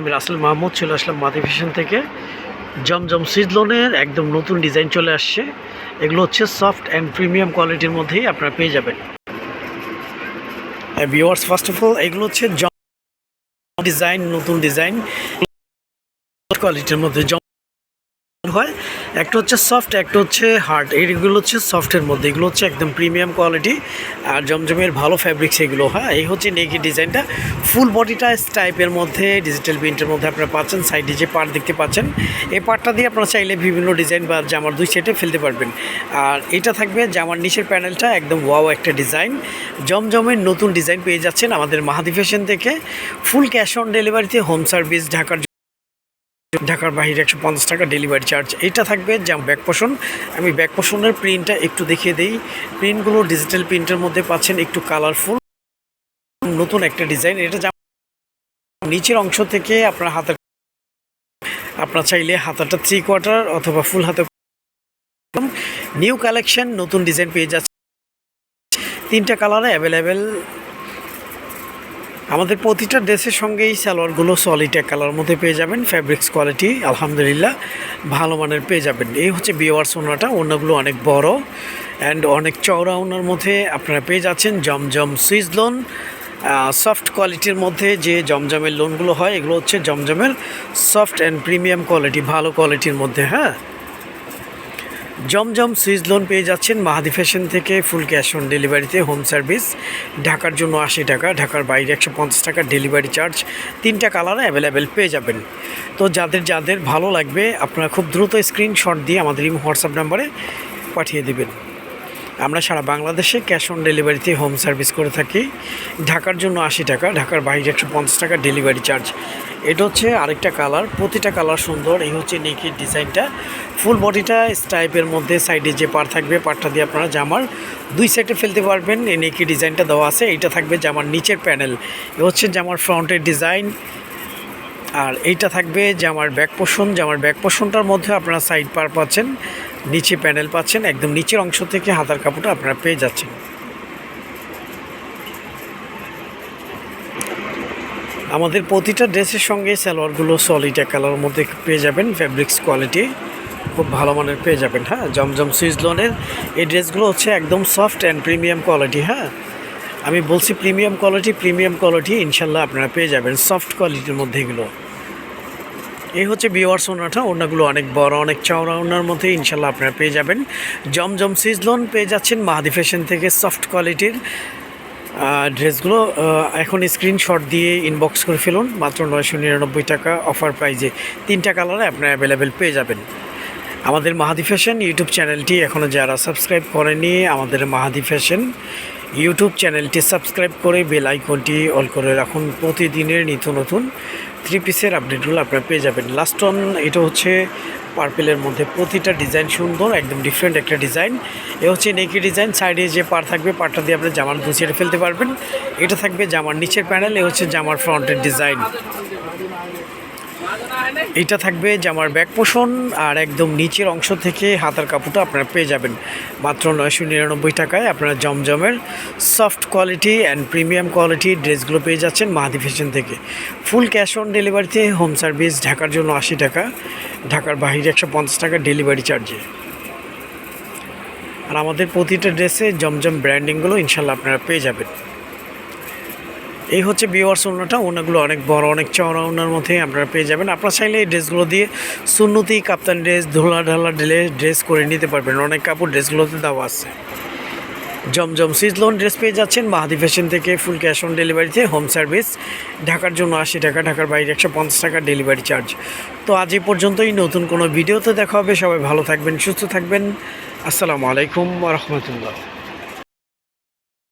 আমি রাসেল মাহমুদ চলে আসলাম মাদি ফ্যাশন থেকে। জমজম সিজলনের একদম নতুন ডিজাইন চলে আসছে। এগুলো হচ্ছে সফট অ্যান্ড প্রিমিয়াম কোয়ালিটির মধ্যেই আপনারা পেয়ে যাবেন। ভিওয়ার্স ফার্স্ট অফ অল এগুলো হচ্ছে জম ডিজাইন, নতুন ডিজাইন। কোয়ালিটির মধ্যে জম হয়। একটা হচ্ছে সফট একটা হচ্ছে হার্ড এইগুলো হচ্ছে সফটের মধ্যে। এগুলো হচ্ছে একদম প্রিমিয়াম কোয়ালিটি আর জমজমের ভালো ফ্যাব্রিক্স এগুলো হ্যাঁ? এই হচ্ছে নেকি ডিজাইনটা ফুল বডিটা টাইপের মধ্যে ডিজিটাল প্রিন্টের মধ্যে আপনারা পাচ্ছেন সাইডে যে পার্ট দেখতে পাচ্ছেন, এই পার্টটা দিয়ে আপনারা চাইলে বিভিন্ন ডিজাইন বা জামার দুই সেটে ফেলতে পারবেন। আর এটা থাকবে জামার নিচের প্যানেলটা একদম ওয়াও একটা ডিজাইন জমজমের নতুন ডিজাইন পেয়ে যাচ্ছেন আমাদের মাহাদি ফ্যাশন থেকে। ফুল ক্যাশ অন ডেলিভারিতে হোম সার্ভিস ঢাকার ঢাকার বাইরে একশো পঞ্চাশ টাকা ডেলিভারি চার্জ এটা থাকবে যা ব্যাক পোষণ আমি ব্যাক পোষণের প্রিন্টটা একটু দেখিয়ে দিই। প্রিন্টগুলো ডিজিটাল প্রিন্টের মধ্যে পাচ্ছেন একটু কালারফুল নতুন একটা ডিজাইন এটা যা নিচের অংশ থেকে আপনার হাতে আপনার চাইলে হাতাটা থ্রি কোয়ার্টার অথবা ফুল হাতে নিউ কালেকশন নতুন ডিজাইন পেয়ে যাচ্ছে তিনটা কালারে অ্যাভেলেবেল আমাদের প্রতিটা ড্রেসের সঙ্গেই সালোয়ারগুলো সলিড এক কালার মধ্যে পেয়ে যাবেন ফ্যাব্রিক্স কোয়ালিটি আলহামদুলিল্লাহ, ভালো মানের পেয়ে যাবেন। এই হচ্ছে বিওয়ার্স ওনাটা ওনাগুলো অনেক বড় অ্যান্ড অনেক চওড়া ওনার মধ্যে আপনারা পেয়ে যাচ্ছেন জমজম সুইচ লোন সফট কোয়ালিটির মধ্যে যে জমজমের লোনগুলো হয়, এগুলো হচ্ছে জমজমের সফট অ্যান্ড প্রিমিয়াম কোয়ালিটি ভালো কোয়ালিটির মধ্যে হ্যাঁ? জমজম সুইচ লোন পেয়ে যাচ্ছেন মাহাদি ফ্যাশন থেকে ফুল ক্যাশ অন ডেলিভারিতে হোম সার্ভিস ঢাকার জন্য আশি টাকা, ঢাকার বাইরে একশো পঞ্চাশ টাকা ডেলিভারি চার্জ তিনটা কালার অ্যাভেলেবেল পেয়ে যাবেন। তো যাদের যাদের ভালো লাগবে, আপনারা খুব দ্রুত স্ক্রিনশট দিয়ে আমাদের হোয়াটসঅ্যাপ নাম্বারে পাঠিয়ে দেবেন। আমরা সারা বাংলাদেশে ক্যাশ অন ডেলিভারিতে হোম সার্ভিস করে থাকি। ঢাকার জন্য আশি টাকা, ঢাকার বাইরে একশো পঞ্চাশ টাকা ডেলিভারি চার্জ এটা হচ্ছে আরেকটা কালার প্রতিটা কালার সুন্দর। এই হচ্ছে নেকির ডিজাইনটা ফুল বডিটা স্টাইপের মধ্যে সাইডে যে পার থাকবে পারটা দিয়ে আপনারা জামার দুই সাইডে ফেলতে পারবেন। এই নেকি ডিজাইনটা দেওয়া আছে। এইটা থাকবে জামার নিচের প্যানেল এ হচ্ছে জামার ফ্রন্টের ডিজাইন আর এইটা থাকবে জামার ব্যাক পোষণ জামার ব্যাক পোষণটার মধ্যে আপনারা সাইড পার পাচ্ছেন। নিচে প্যানেল পাচ্ছেন, একদম নিচের অংশ থেকে হাতার কাপড়টা আপনারা পেয়ে যাচ্ছেন। আমাদের প্রতিটা ড্রেসের সঙ্গে সালোয়ারগুলো সলিড এক মধ্যে পেয়ে যাবেন ফ্যাব্রিক্স কোয়ালিটি খুব ভালো মানের পেয়ে যাবেন হ্যাঁ? জমজম সুইচ লোনের এই ড্রেসগুলো হচ্ছে একদম সফট অ্যান্ড প্রিমিয়াম কোয়ালিটি হ্যাঁ? আমি বলছি প্রিমিয়াম কোয়ালিটি প্রিমিয়াম কোয়ালিটি ইনশাল্লাহ আপনারা পেয়ে যাবেন সফট কোয়ালিটির মধ্যে এগুলো। এই হচ্ছে বিওয়ার্স ওনাটা ওনাগুলো অনেক বড়, অনেক চওড়া ওনার মধ্যে ইনশাল্লাহ আপনারা পেয়ে যাবেন। জমজম সিজলন পেয়ে যাচ্ছেন মাহাদি ফ্যাশন থেকে সফট কোয়ালিটির ড্রেসগুলো এখন স্ক্রিনশট দিয়ে ইনবক্স করে ফেলুন, মাত্র নয়শো নিরানব্বই টাকা অফার প্রাইজে তিনটা কালারে আপনারা অ্যাভেলেবেল পেয়ে যাবেন। আমাদের মাহাদি ফ্যাশন ইউটিউব চ্যানেলটি এখনও যারা সাবস্ক্রাইব করেনি আমাদের মাহাদি ফ্যাশন ইউটিউব চ্যানেলটি সাবস্ক্রাইব করে বেল আইকনটি অল করে রাখুন। প্রতিদিনের নিত্য নতুন থ্রি পিসের আপডেটগুলো আপনারা পেয়ে যাবেন। লাস্ট অন এটা হচ্ছে পার্পেলের মধ্যে প্রতিটা ডিজাইন সুন্দর, একদম ডিফারেন্ট একটা ডিজাইন এ হচ্ছে নেকি ডিজাইন সাইডে যে পার থাকবে পারটা দিয়ে আপনি জামার গুছিয়ে ফেলতে পারবেন। এটা থাকবে জামার নিচের প্যানেল এ হচ্ছে জামার ফ্রন্টের ডিজাইন এটা থাকবে জামার ব্যাক পোষণ আর একদম নিচের অংশ থেকে হাতার কাপড়টা আপনারা পেয়ে যাবেন। মাত্র নয়শো নিরানব্বই টাকায় আপনারা জমজমের soft quality and premium quality ড্রেসগুলো পেয়ে যাচ্ছেন মাহাদি ফ্যাশন থেকে। ফুল ক্যাশ অন ডেলিভারিতে হোম সার্ভিস ঢাকার জন্য আশি টাকা, ঢাকার বাহিরে একশো পঞ্চাশ টাকা ডেলিভারি চার্জে। আর আমাদের প্রতিটা ড্রেসে জমজম ব্র্যান্ডিংগুলো ইনশাল্লাহ আপনারা পেয়ে যাবেন। এই হচ্ছে বিওয়ার্স ওনাটা ওনাগুলো অনেক বড়, অনেক চওড়া ওনার মধ্যে আপনারা পেয়ে যাবেন। আপনারা চাইলে এই ড্রেসগুলো দিয়ে সুন্নতি, কাপ্তান ড্রেস ধোলা ঢালা ড্রেস ড্রেস করে নিতে পারবেন। অনেক কাপড় ড্রেসগুলোতে দেওয়া আছে। জমজম সিজলোন ড্রেস পেয়ে যাচ্ছেন, মাহাদি ফ্যাশন থেকে ফুল ক্যাশ অন ডেলিভারিতে হোম সার্ভিস ঢাকার জন্য আশি টাকা, ঢাকার বাইরে একশো পঞ্চাশ টাকা ডেলিভারি চার্জ তো আজ এই পর্যন্তই, নতুন কোনো ভিডিওতে দেখা হবে। সবাই ভালো থাকবেন, সুস্থ থাকবেন। আসসালামু আলাইকুম রহমতুল্লাহ।